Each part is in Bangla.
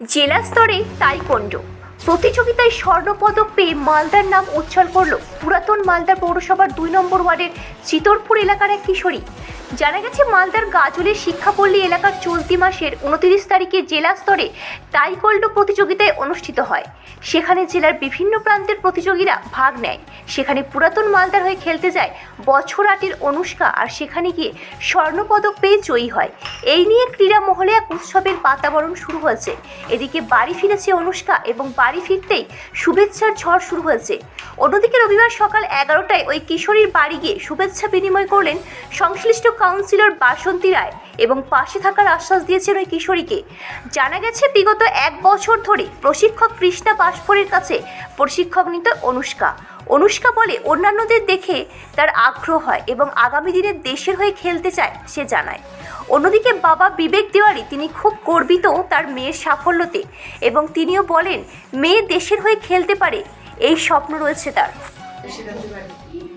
জেলা স্তরে তাইকন্ডো। প্রতিযোগিতায় স্বর্ণপদক পেয়ে মালদার নাম উজ্জ্বল করল পুরাতন মালদার পৌরসভার দুই নম্বর ওয়ার্ডের চিতরপুর এলাকার এক কিশোরী। জানা গেছে, মালদার গাজলের শিক্ষাপল্লী এলাকার চলতি মাসের উনত্রিশ তারিখে জেলা স্তরে তাইকোল্ডো প্রতিযোগিতায় অনুষ্ঠিত হয়। সেখানে জেলার বিভিন্ন প্রান্তের প্রতিযোগীরা ভাগ নেয়। সেখানে পুরাতন মালদার হয়ে খেলতে যায় বছর আটের অনুষ্কা আর সেখানে গিয়ে স্বর্ণপদক পেয়ে জয়ী হয়। এই নিয়ে ক্রীড়া মহলে এক উৎসবের বাতাবরণ শুরু হয়েছে। এদিকে বাড়ি ফিরেছে অনুষ্কা এবং বাড়ি ফিরতেই শুভেচ্ছার ঝড় শুরু হয়েছে। অন্যদিকে রবিবার সকাল এগারোটায় ওই কিশোরীর বাড়ি গিয়ে শুভেচ্ছা বিনিময় করলেন সংশ্লিষ্ট কাউন্সিলর বাসন্তী রায় এবং পাশে থাকার আশ্বাস দিয়েছেন ওই কিশোরীকে। জানা গেছে, বিগত এক বছর ধরে প্রশিক্ষক কৃষ্ণা বাসফরের কাছে প্রশিক্ষক নিত অনুষ্কা। অনুষ্কা বলে, অন্যান্যদের দেখে তার আগ্রহ হয় এবং আগামী দিনে দেশের হয়ে খেলতে চায়, সে জানায়। অন্যদিকে, বাবা বিবেক দেওয়ারি তিনি খুব গর্বিত তার মেয়ের সাফল্যতে এবং তিনিও বলেন, মেয়ে দেশের হয়ে খেলতে পারে, এই স্বপ্ন রয়েছে তার।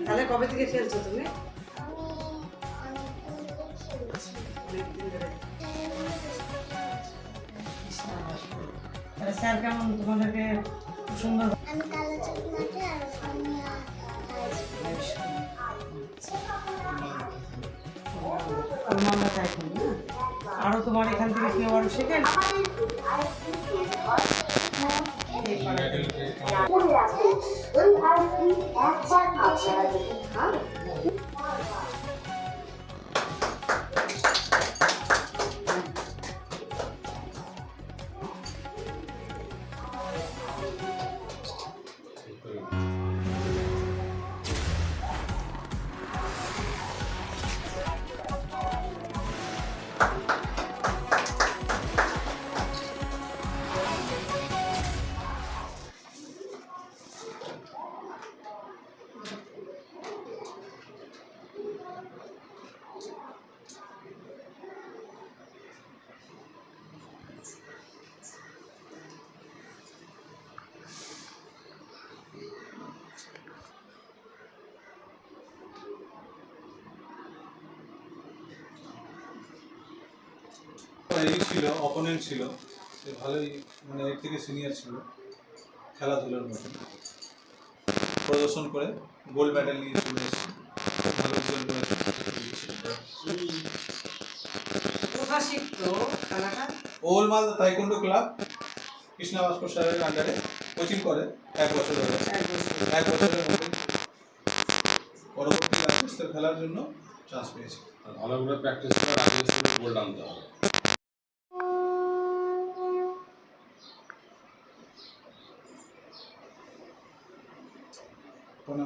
তাহলে কবে থেকে খেলছো তুমি? স্যার কেমন তোমাদেরকে সুন্দর আর আরও তোমার এখান থেকে কেউ আরও শেখেন এই পাড়াতে। এই ছিল অপোনেন্ট ছিল। সে ভালোই মানে এর থেকে সিনিয়র ছিল খেলাধুলার মধ্যে। প্রদর্শন করে গোল্ড মেডেল নিয়ে চলে এসেছে। ভালো খেলাটা? ওল মালদা তাইকুন্ডো ক্লাব কৃষ্ণা ভাস্কর সাহেবের আন্ডারে কোচিং করে এক বছর ধরে। এক বছরের মধ্যে পরবর্তী খেলার জন্য চান্স পেয়েছে। আর ভালো করে প্র্যাকটিস করে আগে গোল্ড আনতে হবে। Quando